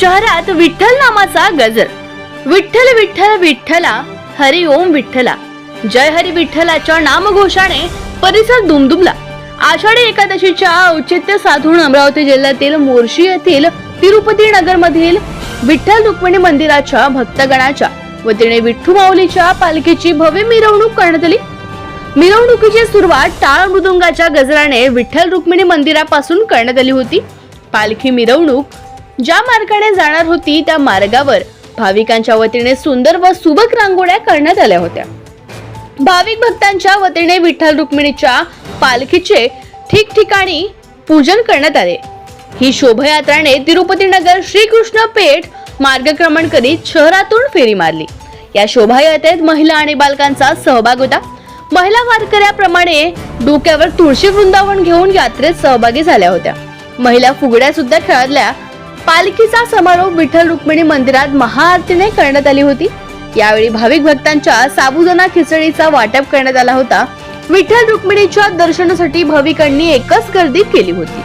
शहरात विठ्ठल नामाचा गजर. विठ्ठल विठ्ठल विठ्ठला हरी ओम विठ्ठला. जय हरी विठ्ठलाच्या नामघोषाने परिसर दुमदुमला. आषाढी एकादशीच्या औचित्य साधून अमरावती जिल्ह्यातील मोर्शी येथील तिरुपती नगर मधील विठ्ठल रुक्मिणी मंदिराच्या भक्तगणाच्या वतीने विठ्ठू माऊलीच्या पालखीची भव्य मिरवणूक करण्यात आली. मिरवणुकीची सुरुवात टाळ मृदुंगाच्या गजराने विठ्ठल रुक्मिणी मंदिरापासून करण्यात आली होती. पालखी मिरवणूक ज्या मार्गाने जाणार होती त्या मार्गावर भाविकांच्या वतीने सुंदर व सुबक रांगोळ्या करण्यात आल्या होत्या. भाविक भक्तांच्या वतीने विठ्ठल रुक्मिणीच्या पालखीचे ठिकठिकाणी पूजन करण्यात आले. ही शोभायात्राने तिरुपती नगर श्रीकृष्ण पेठ मार्गक्रमण करीत शहरातून फेरी मारली. या शोभायात्रेत महिला आणि बालकांचा सहभाग होता. महिला वारकऱ्याप्रमाणे डोक्यावर तुळशी वृंदावन घेऊन यात्रेत सहभागी झाल्या होत्या. महिला फुगड्या सुद्धा खेळल्या पालखीचा समारोप विठ्ठल रुक्मिणी मंदिरात महाआरतीने करण्यात आली होती. यावेळी भाविक भक्तांच्या साबुदाणा खिचडीचा वाटप करण्यात आला होता. विठ्ठल रुक्मिणीच्या दर्शनासाठी भाविकांनी एकच गर्दी केली होती.